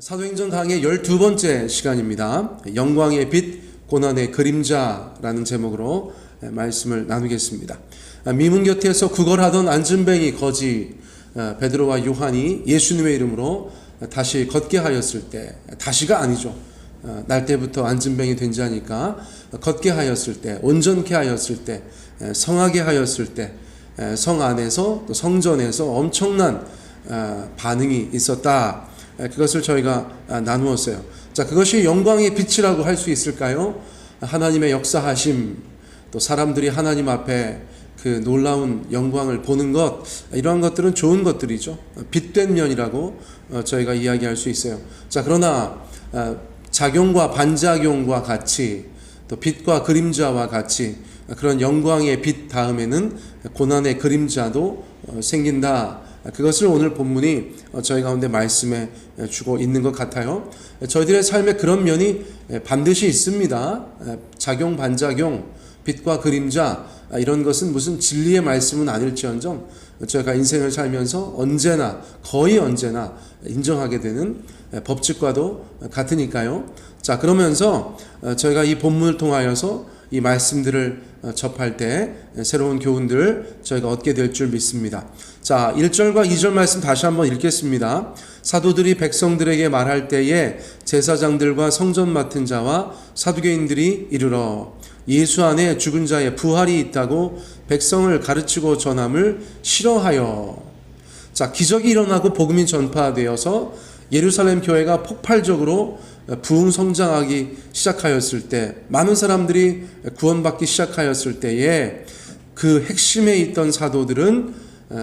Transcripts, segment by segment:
사도행전 강의 12번째 시간입니다. 영광의 빛, 고난의 그림자라는 제목으로 말씀을 나누겠습니다. 미문 곁에서 구걸하던 안진뱅이 거지 베드로와 요한이 예수님의 이름으로 다시 걷게 하였을 때, 다시가 아니죠. 날 때부터 안진뱅이 된 자니까 걷게 하였을 때, 온전케 하였을 때, 성하게 하였을 때, 성 안에서 또 성전에서 엄청난 반응이 있었다. 그것을 저희가 나누었어요. 자, 그것이 영광의 빛이라고 할 수 있을까요? 하나님의 역사하심, 또 사람들이 하나님 앞에 그 놀라운 영광을 보는 것, 이러한 것들은 좋은 것들이죠. 빛된 면이라고 저희가 이야기할 수 있어요. 자, 그러나 작용과 반작용과 같이 또 빛과 그림자와 같이 그런 영광의 빛 다음에는 고난의 그림자도 생긴다. 그것을 오늘 본문이 저희 가운데 말씀해 주고 있는 것 같아요. 저희들의 삶에 그런 면이 반드시 있습니다. 작용, 반작용, 빛과 그림자, 이런 것은 무슨 진리의 말씀은 아닐지언정 저희가 인생을 살면서 언제나, 거의 언제나 인정하게 되는 법칙과도 같으니까요. 자, 그러면서 저희가 이 본문을 통하여서 이 말씀들을 접할 때 새로운 교훈들 저희가 얻게 될 줄 믿습니다. 자, 1절과 2절 말씀 다시 한번 읽겠습니다. 사도들이 백성들에게 말할 때에 제사장들과 성전 맡은 자와 사두개인들이 이르러 예수 안에 죽은 자의 부활이 있다고 백성을 가르치고 전함을 싫어하여 자, 기적이 일어나고 복음이 전파되어서 예루살렘 교회가 폭발적으로 부흥 성장하기 시작하였을 때 많은 사람들이 구원받기 시작하였을 때에 그 핵심에 있던 사도들은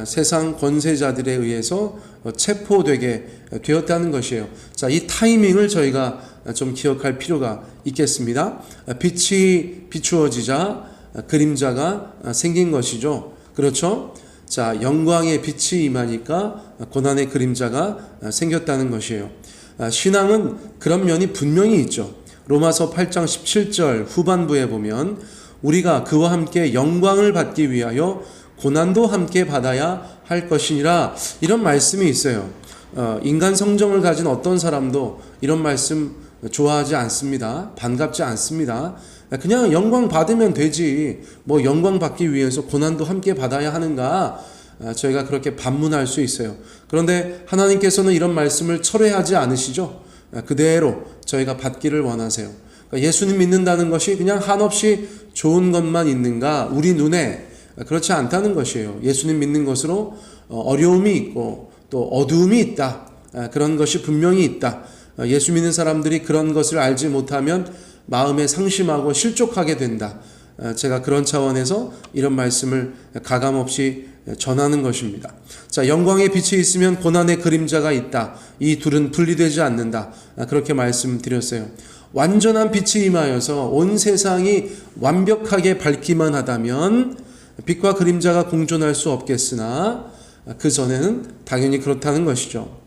세상 권세자들에 의해서 체포되게 되었다는 것이에요. 자, 이 타이밍을 저희가 좀 기억할 필요가 있겠습니다. 빛이 비추어지자 그림자가 생긴 것이죠. 그렇죠? 자, 영광의 빛이 임하니까 고난의 그림자가 생겼다는 것이에요. 신앙은 그런 면이 분명히 있죠. 로마서 8장 17절 후반부에 보면 우리가 그와 함께 영광을 받기 위하여 고난도 함께 받아야 할 것이니라 이런 말씀이 있어요. 어, 인간 성정을 가진 어떤 사람도 이런 말씀 좋아하지 않습니다. 반갑지 않습니다. 그냥 영광 받으면 되지. 뭐 영광 받기 위해서 고난도 함께 받아야 하는가? 저희가 그렇게 반문할 수 있어요. 그런데 하나님께서는 이런 말씀을 철회하지 않으시죠. 그대로 저희가 받기를 원하세요. 그러니까 예수님 믿는다는 것이 그냥 한없이 좋은 것만 있는가? 우리 눈에 그렇지 않다는 것이에요. 예수님 믿는 것으로 어려움이 있고 또 어두움이 있다. 그런 것이 분명히 있다. 예수 믿는 사람들이 그런 것을 알지 못하면 마음에 상심하고 실족하게 된다. 제가 그런 차원에서 이런 말씀을 가감없이 전하는 것입니다. 자, 영광의 빛이 있으면 고난의 그림자가 있다. 이 둘은 분리되지 않는다. 그렇게 말씀드렸어요. 완전한 빛이 임하여서 온 세상이 완벽하게 밝기만 하다면 빛과 그림자가 공존할 수 없겠으나 그 전에는 당연히 그렇다는 것이죠.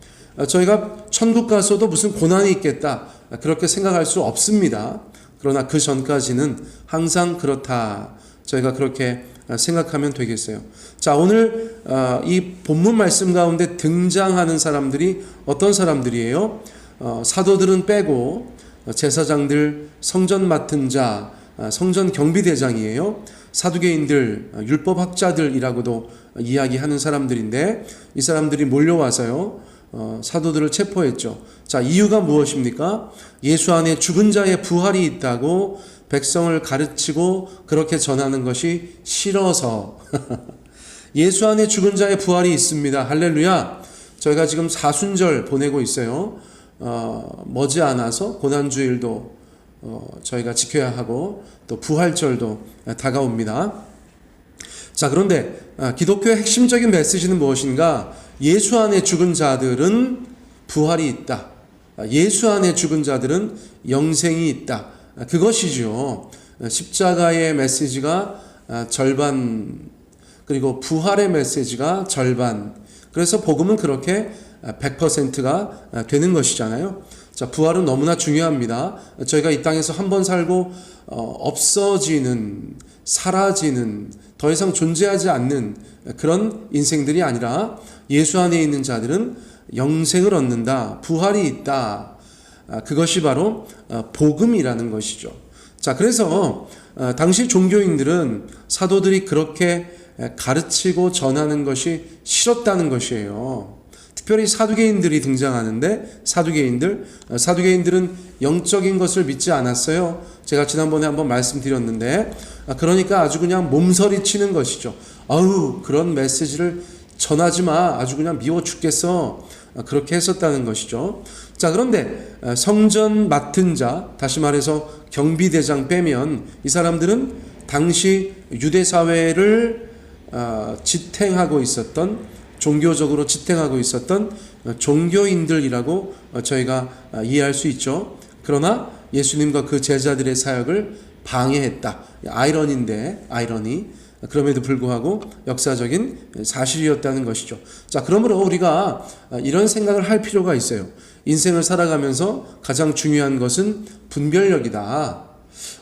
저희가 천국 가서도 무슨 고난이 있겠다. 그렇게 생각할 수 없습니다. 그러나 그 전까지는 항상 그렇다. 저희가 그렇게 생각하면 되겠어요. 자, 오늘 이 본문 말씀 가운데 등장하는 사람들이 어떤 사람들이에요? 사도들은 빼고 제사장들, 성전 맡은 자, 성전 경비대장이에요. 사두개인들, 율법학자들이라고도 이야기하는 사람들인데 이 사람들이 몰려와서요. 어, 사도들을 체포했죠. 자, 이유가 무엇입니까? 예수 안에 죽은 자의 부활이 있다고 백성을 가르치고 그렇게 전하는 것이 싫어서 예수 안에 죽은 자의 부활이 있습니다. 할렐루야. 저희가 지금 사순절 보내고 있어요. 어, 머지않아서 고난주일도 어, 저희가 지켜야 하고 또 부활절도 다가옵니다. 자, 그런데 기독교의 핵심적인 메시지는 무엇인가? 예수 안에 죽은 자들은 부활이 있다. 예수 안에 죽은 자들은 영생이 있다. 그것이죠. 십자가의 메시지가 절반, 그리고 부활의 메시지가 절반. 그래서 복음은 그렇게 100%가 되는 것이잖아요. 자, 부활은 너무나 중요합니다. 저희가 이 땅에서 한 번 살고 없어지는, 사라지는, 더 이상 존재하지 않는 그런 인생들이 아니라 예수 안에 있는 자들은 영생을 얻는다, 부활이 있다. 아, 그것이 바로 어, 복음이라는 것이죠. 자, 그래서 어, 당시 종교인들은 사도들이 그렇게 가르치고 전하는 것이 싫었다는 것이에요. 특별히 사두개인들이 등장하는데 사두개인들 어, 사두개인들은 영적인 것을 믿지 않았어요. 제가 지난번에 한번 말씀드렸는데 아, 그러니까 아주 그냥 몸서리 치는 것이죠. 아우 그런 메시지를 전하지 마. 아주 그냥 미워 죽겠어. 아, 그렇게 했었다는 것이죠. 자, 그런데 아, 성전 맡은 자, 다시 말해서 경비대장 빼면 이 사람들은 당시 유대 사회를 아, 지탱하고 있었던 종교적으로 지탱하고 있었던 종교인들이라고 저희가 이해할 수 있죠. 그러나 예수님과 그 제자들의 사역을 방해했다. 아이러니인데 아이러니. 그럼에도 불구하고 역사적인 사실이었다는 것이죠. 자, 그러므로 우리가 이런 생각을 할 필요가 있어요. 인생을 살아가면서 가장 중요한 것은 분별력이다.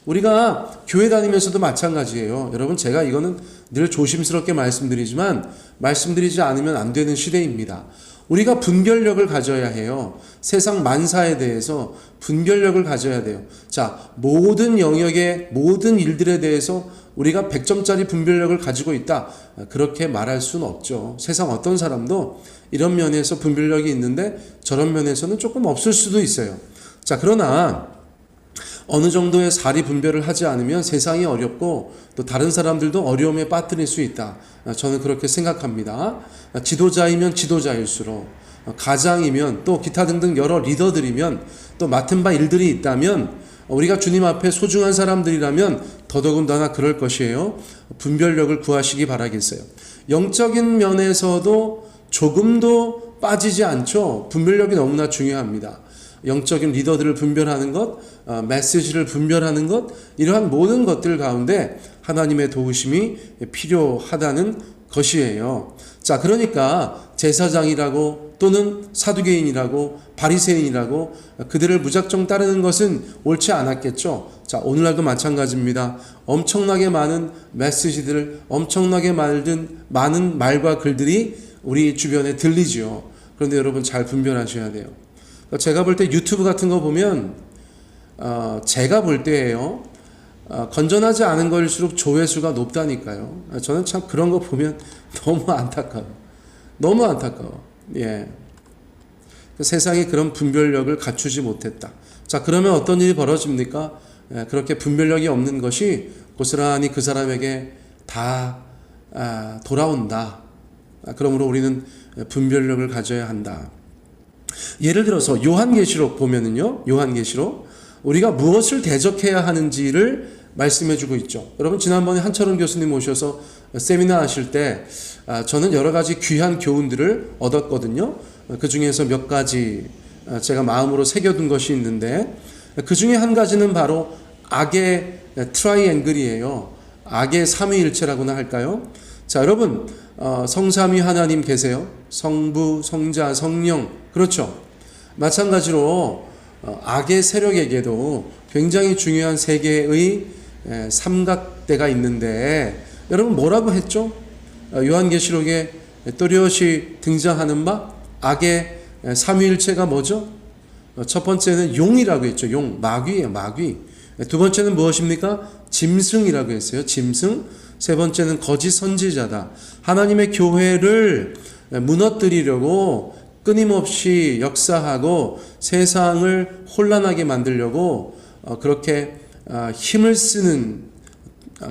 우리가 교회 다니면서도 마찬가지예요. 여러분, 제가 이거는 늘 조심스럽게 말씀드리지만 말씀드리지 않으면 안 되는 시대입니다. 우리가 분별력을 가져야 해요. 세상 만사에 대해서 분별력을 가져야 돼요. 자, 모든 영역의 모든 일들에 대해서 우리가 100점짜리 분별력을 가지고 있다. 그렇게 말할 수는 없죠. 세상 어떤 사람도 이런 면에서 분별력이 있는데 저런 면에서는 조금 없을 수도 있어요. 자, 그러나 어느 정도의 사리 분별을 하지 않으면 세상이 어렵고 또 다른 사람들도 어려움에 빠뜨릴 수 있다. 저는 그렇게 생각합니다. 지도자이면 지도자일수록 가장이면 또 기타 등등 여러 리더들이면 또 맡은 바 일들이 있다면 우리가 주님 앞에 소중한 사람들이라면 더더군다나 그럴 것이에요. 분별력을 구하시기 바라겠어요. 영적인 면에서도 조금도 빠지지 않죠. 분별력이 너무나 중요합니다. 영적인 리더들을 분별하는 것, 어, 메시지를 분별하는 것, 이러한 모든 것들 가운데 하나님의 도우심이 필요하다는 것이에요. 자, 그러니까 제사장이라고 또는 사두개인이라고 바리새인이라고 그들을 무작정 따르는 것은 옳지 않았겠죠. 자, 오늘날도 마찬가지입니다. 엄청나게 많은 메시지들, 엄청나게 많은 많은 말과 글들이 우리 주변에 들리지요. 그런데 여러분 잘 분별하셔야 돼요. 제가 볼 때 유튜브 같은 거 보면 어, 제가 볼 때예요. 어, 건전하지 않은 걸수록 조회수가 높다니까요. 저는 참 그런 거 보면 너무 안타까워. 너무 안타까워. 예. 세상이 그런 분별력을 갖추지 못했다. 자, 그러면 어떤 일이 벌어집니까? 예, 그렇게 분별력이 없는 것이 고스란히 그 사람에게 다 아, 돌아온다. 아, 그러므로 우리는 분별력을 가져야 한다. 예를 들어서 요한계시록 보면은요, 요한계시록 우리가 무엇을 대적해야 하는지를 말씀해주고 있죠. 여러분 지난번에 한철원 교수님 오셔서 세미나 하실 때 아, 저는 여러 가지 귀한 교훈들을 얻었거든요. 그 중에서 몇 가지 아, 제가 마음으로 새겨둔 것이 있는데 그 중에 한 가지는 바로 악의 트라이앵글이에요. 악의 삼위일체라고나 할까요? 자, 여러분 어, 성삼위 하나님 계세요. 성부, 성자, 성령 그렇죠. 마찬가지로 어, 악의 세력에게도 굉장히 중요한 세 개의 삼각대가 있는데 여러분 뭐라고 했죠? 어, 요한계시록에 또렷이 등장하는 바 악의 삼위일체가 뭐죠? 어, 첫 번째는 용이라고 했죠. 용, 마귀예요, 마귀. 두 번째는 무엇입니까? 짐승이라고 했어요. 짐승. 세 번째는 거짓 선지자다. 하나님의 교회를 무너뜨리려고 끊임없이 역사하고 세상을 혼란하게 만들려고 어, 그렇게 아, 힘을 쓰는 아,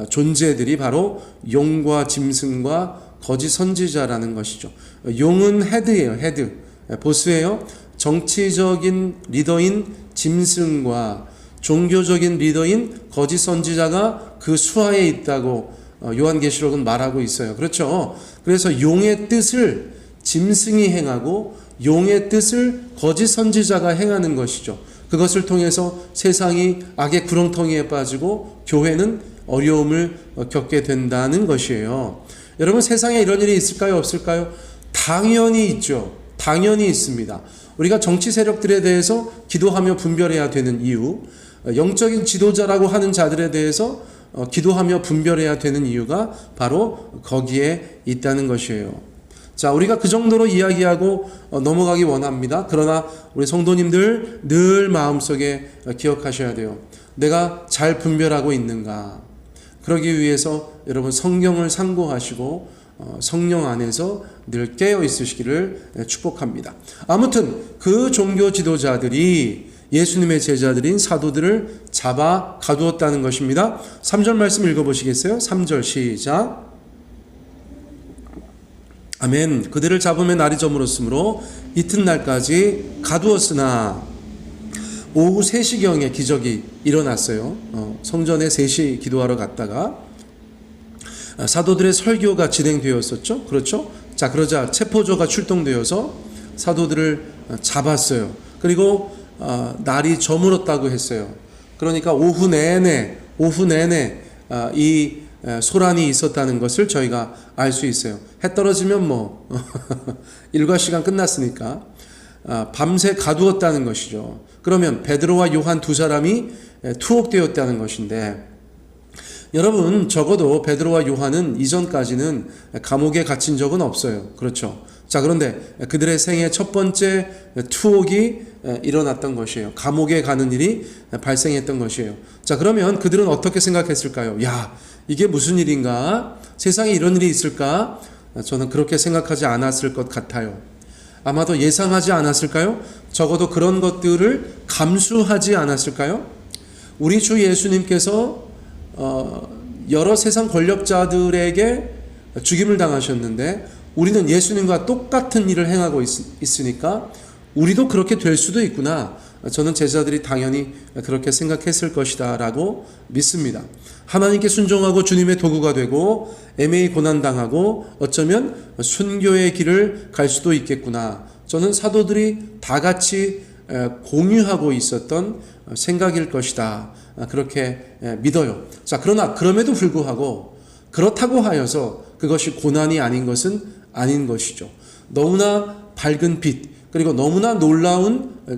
존재들이 바로 용과 짐승과 거짓 선지자라는 것이죠. 용은 헤드예요, 헤드. 보스예요. 정치적인 리더인 짐승과 종교적인 리더인 거짓 선지자가 그 수하에 있다고 어, 요한계시록은 말하고 있어요. 그렇죠? 그래서 용의 뜻을 짐승이 행하고 용의 뜻을 거짓 선지자가 행하는 것이죠. 그것을 통해서 세상이 악의 구렁텅이에 빠지고 교회는 어려움을 겪게 된다는 것이에요. 여러분 세상에 이런 일이 있을까요? 없을까요? 당연히 있죠. 당연히 있습니다. 우리가 정치 세력들에 대해서 기도하며 분별해야 되는 이유, 영적인 지도자라고 하는 자들에 대해서 기도하며 분별해야 되는 이유가 바로 거기에 있다는 것이에요. 자, 우리가 그 정도로 이야기하고 어, 넘어가기 원합니다. 그러나 우리 성도님들 늘 마음속에 어, 기억하셔야 돼요. 내가 잘 분별하고 있는가? 그러기 위해서 여러분 성경을 상고하시고 어, 성령 안에서 늘 깨어 있으시기를 예, 축복합니다. 아무튼 그 종교 지도자들이 예수님의 제자들인 사도들을 잡아 가두었다는 것입니다. 3절 말씀 읽어보시겠어요? 3절 시작. 아멘. 그들을 잡으면 날이 저물었으므로 이튿날까지 가두었으나 오후 3시경에 기적이 일어났어요. 어, 성전에 3시 기도하러 갔다가 아, 사도들의 설교가 진행되었었죠. 그렇죠? 자, 그러자 체포조가 출동되어서 사도들을 어, 잡았어요. 그리고 어, 날이 저물었다고 했어요. 그러니까 오후 내내 오후 내내 아, 이 에, 소란이 있었다는 것을 저희가 알 수 있어요. 해 떨어지면 뭐 일과 시간 끝났으니까 아, 밤새 가두었다는 것이죠. 그러면 베드로와 요한 두 사람이 에, 투옥되었다는 것인데 여러분 적어도 베드로와 요한은 이전까지는 감옥에 갇힌 적은 없어요. 그렇죠. 자 그런데 그들의 생애 첫 번째 투옥이 일어났던 것이에요. 감옥에 가는 일이 발생했던 것이에요. 자 그러면 그들은 어떻게 생각했을까요? 야 이게 무슨 일인가? 세상에 이런 일이 있을까? 저는 그렇게 생각하지 않았을 것 같아요. 아마도 예상하지 않았을까요? 적어도 그런 것들을 감수하지 않았을까요? 우리 주 예수님께서 어, 여러 세상 권력자들에게 죽임을 당하셨는데 우리는 예수님과 똑같은 일을 행하고 있, 있으니까 우리도 그렇게 될 수도 있구나. 저는 제자들이 당연히 그렇게 생각했을 것이다 라고 믿습니다. 하나님께 순종하고 주님의 도구가 되고 애매히 고난당하고 어쩌면 순교의 길을 갈 수도 있겠구나. 저는 사도들이 다 같이 에, 공유하고 있었던 생각일 것이다. 아, 그렇게 에, 믿어요. 자, 그러나 그럼에도 불구하고 그렇다고 하여서 그것이 고난이 아닌 것은 아닌 것이죠. 너무나 밝은 빛, 그리고 너무나 놀라운 어,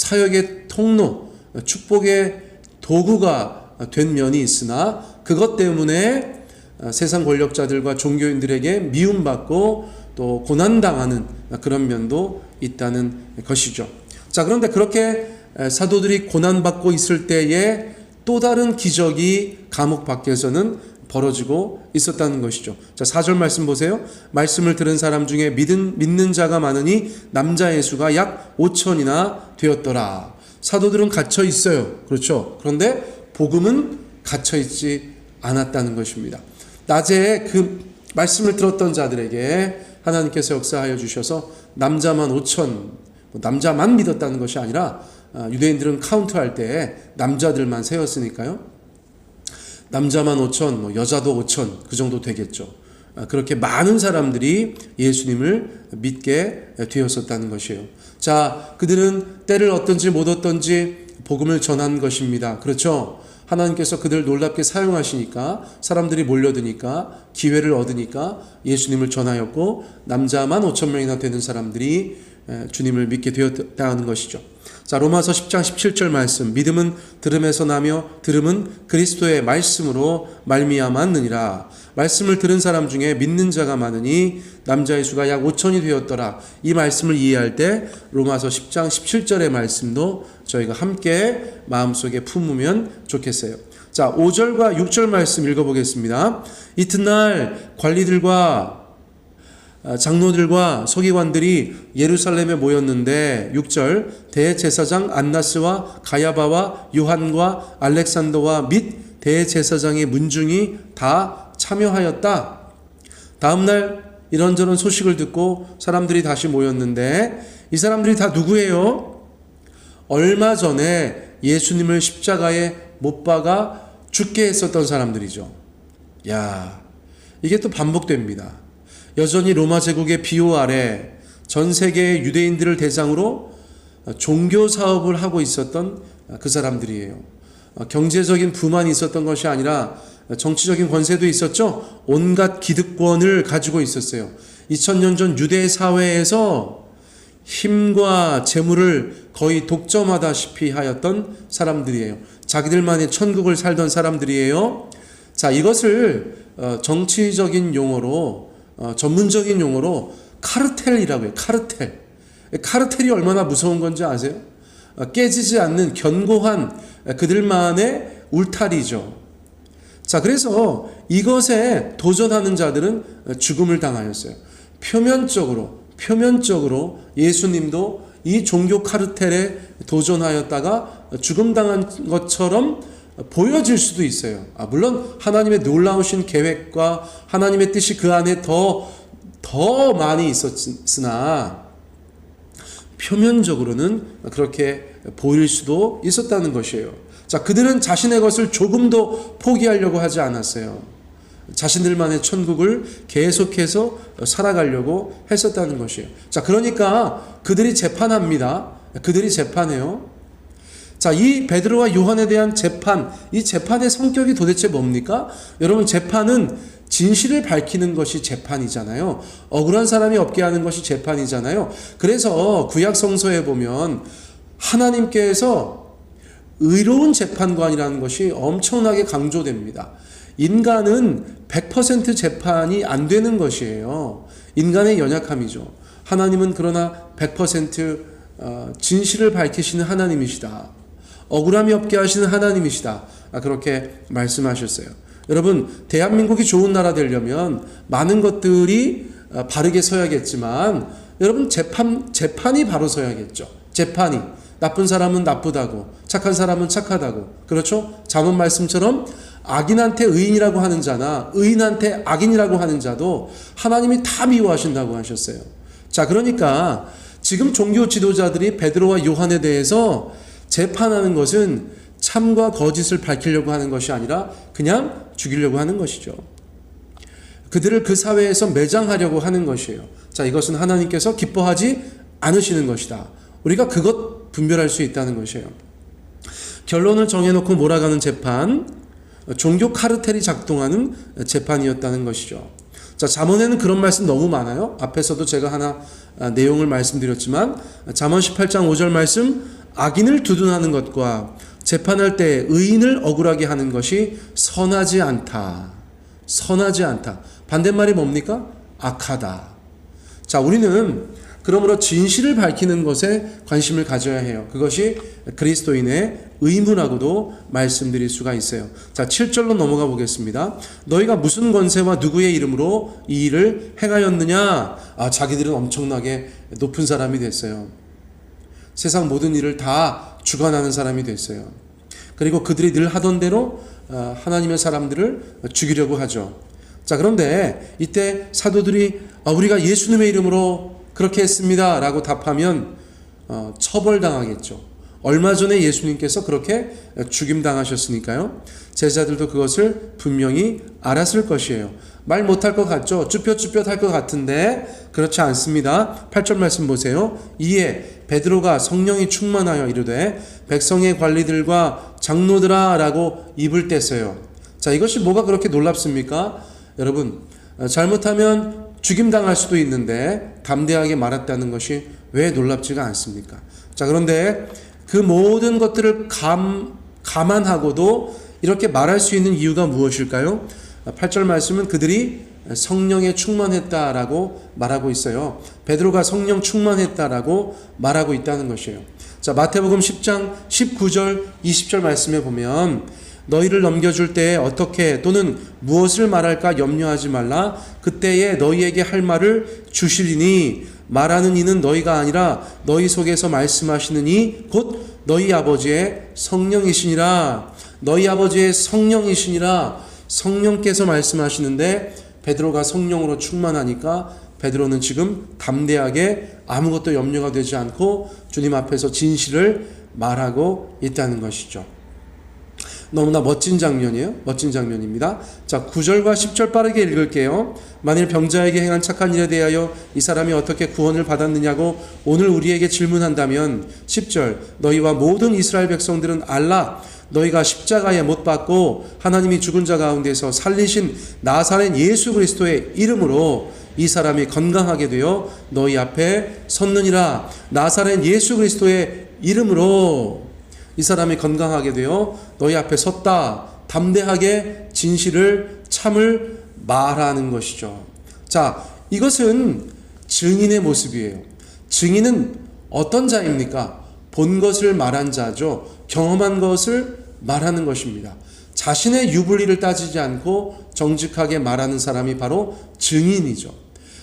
사역의 통로, 어, 축복의 도구가 된 면이 있으나 그것 때문에 어, 세상 권력자들과 종교인들에게 미움받고 또 고난당하는 그런 면도 있다는 것이죠. 자, 그런데 그렇게 사도들이 고난받고 있을 때에 또 다른 기적이 감옥 밖에서는 벌어지고 있었다는 것이죠. 자, 4절 말씀 보세요. 말씀을 들은 사람 중에 믿은, 믿는 자가 많으니 남자의 수가 약 5천이나 되었더라. 사도들은 갇혀 있어요. 그렇죠. 그런데 복음은 갇혀 있지 않았다는 것입니다. 낮에 그 말씀을 들었던 자들에게 하나님께서 역사하여 주셔서 남자만 5천, 뭐 남자만 믿었다는 것이 아니라 아, 유대인들은 카운트할 때 남자들만 세웠으니까요. 남자만 5천, 뭐 여자도 5천 그 정도 되겠죠. 아, 그렇게 많은 사람들이 예수님을 믿게 되었었다는 것이에요. 자, 그들은 때를 어떤지 못 어떤지 복음을 전한 것입니다. 그렇죠? 하나님께서 그들을 놀랍게 사용하시니까 사람들이 몰려드니까 기회를 얻으니까 예수님을 전하였고 남자만 5천 명이나 되는 사람들이 주님을 믿게 되었다는 것이죠. 자, 로마서 10장 17절 말씀. 믿음은 들음에서 나며 들음은 그리스도의 말씀으로 말미암았느니라. 말씀을 들은 사람 중에 믿는 자가 많으니 남자의 수가 약 5천이 되었더라. 이 말씀을 이해할 때 로마서 10장 17절의 말씀도 저희가 함께 마음속에 품으면 좋겠어요. 자, 5절과 6절 말씀 읽어보겠습니다. 이튿날 관리들과 아, 장로들과 서기관들이 예루살렘에 모였는데 6절 대제사장 안나스와 가야바와 요한과 알렉산더와 및 대제사장의 문중이 다 참여하였다. 다음 날 이런저런 소식을 듣고 사람들이 다시 모였는데 이 사람들이 다 누구예요? 얼마 전에 예수님을 십자가에 못 박아 죽게 했었던 사람들이죠. 야, 이게 또 반복됩니다. 여전히 로마 제국의 비호 아래 전 세계의 유대인들을 대상으로 종교 사업을 하고 있었던 그 사람들이에요. 경제적인 부만이 있었던 것이 아니라 정치적인 권세도 있었죠. 온갖 기득권을 가지고 있었어요. 2000년 전 유대 사회에서 힘과 재물을 거의 독점하다시피 하였던 사람들이에요. 자기들만의 천국을 살던 사람들이에요. 자, 이것을 어, 정치적인 용어로 어, 전문적인 용어로 카르텔이라고 해요. 카르텔. 카르텔이 얼마나 무서운 건지 아세요? 어, 깨지지 않는 견고한 그들만의 울타리죠. 자, 그래서 이것에 도전하는 자들은 죽음을 당하였어요. 표면적으로, 표면적으로 예수님도 이 종교 카르텔에 도전하였다가 죽음 당한 것처럼 보여질 수도 있어요. 아, 물론 하나님의 놀라우신 계획과 하나님의 뜻이 그 안에 더, 더 많이 있었으나 표면적으로는 그렇게 보일 수도 있었다는 것이에요. 자, 그들은 자신의 것을 조금도 포기하려고 하지 않았어요. 자신들만의 천국을 계속해서 살아가려고 했었다는 것이에요. 자, 그러니까 그들이 재판합니다. 그들이 재판해요. 자, 이 베드로와 요한에 대한 재판, 이 재판의 성격이 도대체 뭡니까? 여러분, 재판은 진실을 밝히는 것이 재판이잖아요. 억울한 사람이 없게 하는 것이 재판이잖아요. 그래서 구약 성서에 보면 하나님께서 의로운 재판관이라는 것이 엄청나게 강조됩니다. 인간은 100% 재판이 안 되는 것이에요. 인간의 연약함이죠. 하나님은 그러나 100% 어, 진실을 밝히시는 하나님이시다. 억울함이 없게 하시는 하나님이시다. 아, 그렇게 말씀하셨어요. 여러분, 대한민국이 좋은 나라 되려면 많은 것들이 어, 바르게 서야겠지만, 여러분, 재판, 재판이 바로 서야겠죠. 재판이. 나쁜 사람은 나쁘다고, 착한 사람은 착하다고. 그렇죠? 자문 말씀처럼 악인한테 의인이라고 하는 자나 의인한테 악인이라고 하는 자도 하나님이 다 미워하신다고 하셨어요. 자, 그러니까 지금 종교 지도자들이 베드로와 요한에 대해서 재판하는 것은 참과 거짓을 밝히려고 하는 것이 아니라 그냥 죽이려고 하는 것이죠. 그들을 그 사회에서 매장하려고 하는 것이에요. 자, 이것은 하나님께서 기뻐하지 않으시는 것이다. 우리가 그것 분별할 수 있다는 것이에요. 결론을 정해놓고 몰아가는 재판, 종교 카르텔이 작동하는 재판이었다는 것이죠. 자, 잠언에는 그런 말씀 너무 많아요. 앞에서도 제가 하나 아, 내용을 말씀드렸지만 잠언 18장 5절 말씀 악인을 두둔하는 것과 재판할 때 의인을 억울하게 하는 것이 선하지 않다. 선하지 않다. 반대말이 뭡니까? 악하다. 자, 우리는 그러므로 진실을 밝히는 것에 관심을 가져야 해요. 그것이 그리스도인의 의무라고도 말씀드릴 수가 있어요. 자, 7절로 넘어가 보겠습니다. 너희가 무슨 권세와 누구의 이름으로 이 일을 행하였느냐? 아, 자기들은 엄청나게 높은 사람이 됐어요. 세상 모든 일을 다 주관하는 사람이 됐어요. 그리고 그들이 늘 하던 대로 어, 하나님의 사람들을 죽이려고 하죠. 자, 그런데 이때 사도들이 아, 우리가 예수님의 이름으로 그렇게 했습니다. 라고 답하면 어, 처벌당하겠죠. 얼마 전에 예수님께서 그렇게 죽임당하셨으니까요. 제자들도 그것을 분명히 알았을 것이에요. 말 못할 것 같죠? 쭈뼛쭈뼛 할 것 같은데 그렇지 않습니다. 8절 말씀 보세요. 이에 베드로가 성령이 충만하여 이르되 백성의 관리들과 장로들아 라고 입을 뗐어요. 자 이것이 뭐가 그렇게 놀랍습니까? 여러분 잘못하면 죽임당할 수도 있는데 담대하게 말했다는 것이 왜 놀랍지가 않습니까? 자 그런데 그 모든 것들을 감, 감안하고도 이렇게 말할 수 있는 이유가 무엇일까요? 8절 말씀은 그들이 성령에 충만했다라고 말하고 있어요. 베드로가 성령 충만했다라고 말하고 있다는 것이에요. 자, 마태복음 10장 19절 20절 말씀에 보면 너희를 넘겨줄 때에 어떻게 또는 무엇을 말할까 염려하지 말라. 그때에 너희에게 할 말을 주시리니 말하는 이는 너희가 아니라 너희 속에서 말씀하시는 이 곧 너희 아버지의 성령이시니라. 너희 아버지의 성령이시니라. 성령께서 말씀하시는데 베드로가 성령으로 충만하니까 베드로는 지금 담대하게 아무것도 염려가 되지 않고 주님 앞에서 진실을 말하고 있다는 것이죠. 너무나 멋진 장면이에요. 멋진 장면입니다. 자, 9절과 10절 빠르게 읽을게요. 만일 병자에게 행한 착한 일에 대하여 이 사람이 어떻게 구원을 받았느냐고 오늘 우리에게 질문한다면 10절 너희와 모든 이스라엘 백성들은 알라 너희가 십자가에 못 박고 하나님이 죽은 자 가운데서 살리신 나사렛 예수 그리스도의 이름으로 이 사람이 건강하게 되어 너희 앞에 섰느니라 나사렛 예수 그리스도의 이름으로 이 사람이 건강하게 되어 너희 앞에 섰다. 담대하게 진실을 참을 말하는 것이죠. 자, 이것은 증인의 모습이에요. 증인은 어떤 자입니까? 본 것을 말한 자죠. 경험한 것을 말하는 것입니다. 자신의 유불리를 따지지 않고 정직하게 말하는 사람이 바로 증인이죠.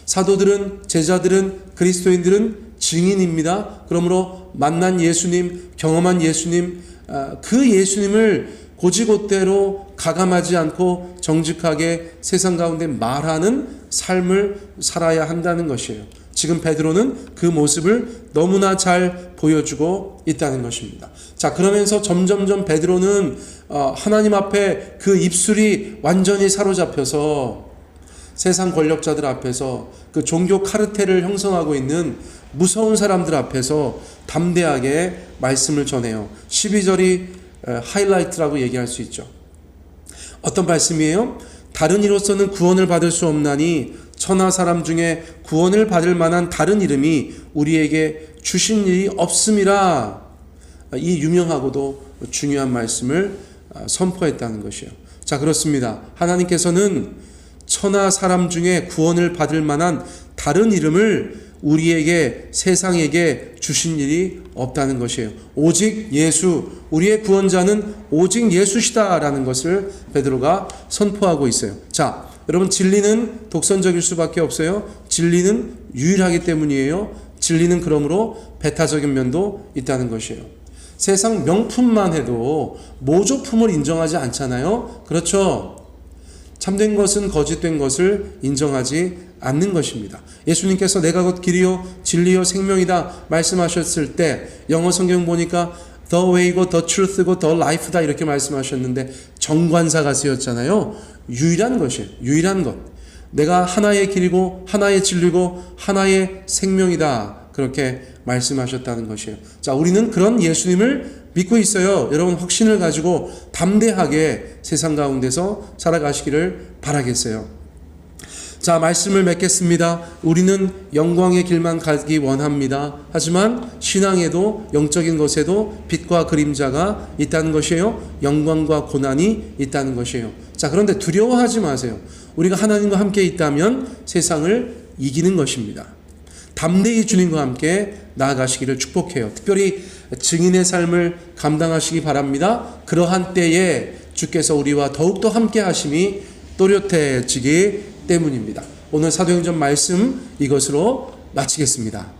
사도들은 제자들은 그리스도인들은 증인입니다. 그러므로 만난 예수님, 경험한 예수님, 아, 그 예수님을 고지곳대로 가감하지 않고 정직하게 세상 가운데 말하는 삶을 살아야 한다는 것이에요. 지금 베드로는 그 모습을 너무나 잘 보여주고 있다는 것입니다. 자, 그러면서 점점점 베드로는 어, 하나님 앞에 그 입술이 완전히 사로잡혀서 세상 권력자들 앞에서 그 종교 카르텔을 형성하고 있는 무서운 사람들 앞에서 담대하게 말씀을 전해요. 12절이 하이라이트라고 얘기할 수 있죠. 어떤 말씀이에요? 다른 이로서는 구원을 받을 수 없나니 천하 사람 중에 구원을 받을 만한 다른 이름이 우리에게 주신 일이 없음이라 이 유명하고도 중요한 말씀을 아, 선포했다는 것이요. 자 그렇습니다. 하나님께서는 천하 사람 중에 구원을 받을 만한 다른 이름을 우리에게 세상에게 주신 일이 없다는 것이에요. 오직 예수, 우리의 구원자는 오직 예수시다라는 것을 베드로가 선포하고 있어요. 자, 여러분 진리는 독선적일 수밖에 없어요. 진리는 유일하기 때문이에요. 진리는 그러므로 배타적인 면도 있다는 것이에요. 세상 명품만 해도 모조품을 인정하지 않잖아요. 그렇죠? 참된 것은 거짓된 것을 인정하지 않는 것입니다. 예수님께서 내가 곧 길이요 진리요 생명이다 말씀하셨을 때 영어 성경 보니까 the way고 the truth고 the life다 이렇게 말씀하셨는데 정관사가 쓰였잖아요. 유일한 것이에요. 유일한 것. 내가 하나의 길이고 하나의 진리고 하나의 생명이다. 그렇게 말씀하셨다는 것이에요. 자, 우리는 그런 예수님을 믿고 있어요. 여러분 확신을 가지고 담대하게 세상 가운데서 살아가시기를 바라겠어요. 자, 말씀을 맺겠습니다. 우리는 영광의 길만 가기 원합니다. 하지만 신앙에도 영적인 것에도 빛과 그림자가 있다는 것이에요. 영광과 고난이 있다는 것이에요. 자, 그런데 두려워하지 마세요. 우리가 하나님과 함께 있다면 세상을 이기는 것입니다. 담대히 주님과 함께 나아가시기를 축복해요. 특별히 증인의 삶을 감당하시기 바랍니다. 그러한 때에 주께서 우리와 더욱더 함께 하심이 또렷해지기 때문입니다. 오늘 사도행전 말씀 이것으로 마치겠습니다.